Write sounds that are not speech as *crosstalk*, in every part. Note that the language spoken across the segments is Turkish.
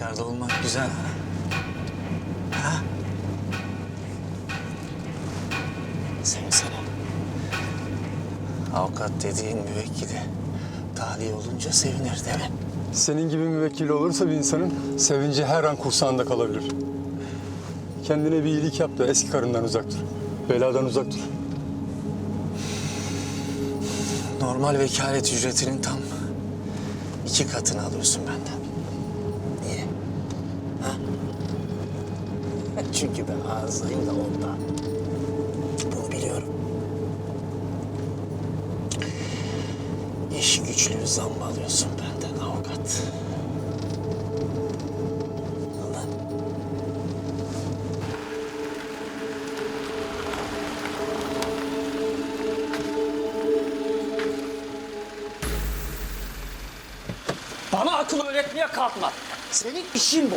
Dışarıda olmak güzel ha. Sevsene. Avukat dediğin müvekkili tahliye olunca sevinir değil mi? Senin gibi müvekkil olursa bir insanın sevinci her an kursağında kalabilir. Kendine bir iyilik yap da eski karından uzak dur. Beladan uzak dur. Normal vekalet ücretinin tam iki katını alıyorsun benden. Niye? Ha? Çünkü ben ağzıyım da ondan. Bunu biliyorum. İş güçlü zam alıyorsun benden avukat. Bana akıl öğretmeye kalkma. Senin işin bu.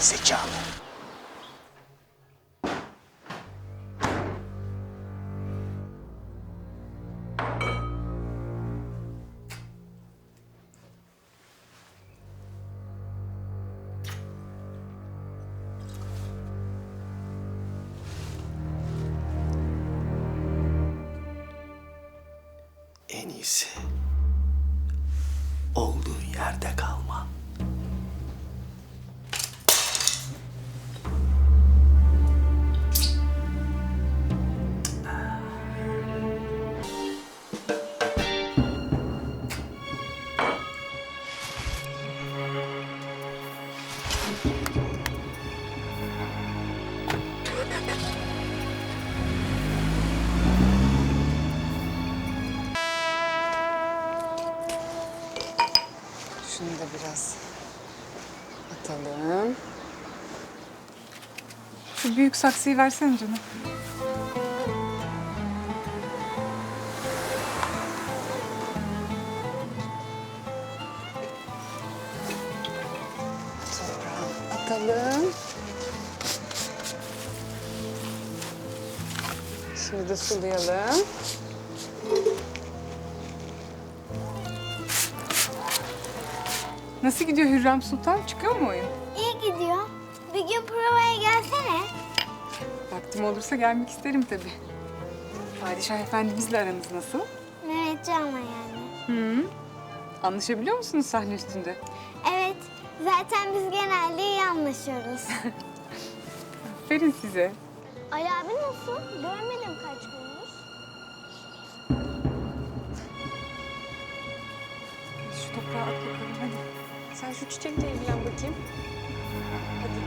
Zekalı. En iyisi Şunu da biraz atalım. Şu büyük saksıyı versene canım. Atalım. Şimdi de sulayalım. Nasıl gidiyor Hürrem Sultan? Çıkıyor mu oyun? İyi gidiyor. Bir gün provaya gelsene. Vaktim olursa gelmek isterim tabii. Padişah Efendimizle aranız nasıl? Mehmetcan'la yani. Hı. Anlaşabiliyor musunuz sahne üstünde? Evet. Zaten biz genelde iyi anlaşıyoruz. *laughs* Aferin size. Ali abi nasıl? Görmedim kaç gündür. Şu toprağı at bakalım hadi. Sen şu çiçekle ilgilen bakayım. Hadi.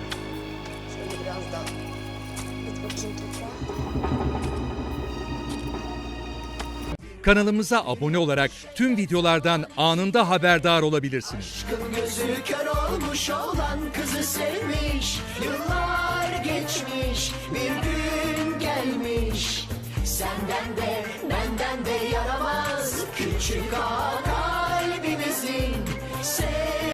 Şöyle biraz daha. At bakayım toprağı. Kanalımıza abone olarak tüm videolardan anında haberdar olabilirsiniz. Aşkın gözü kör olmuş olan kızı sevmiş Yıllar geçmiş bir gün gelmiş Senden de benden de yaramaz küçük ağa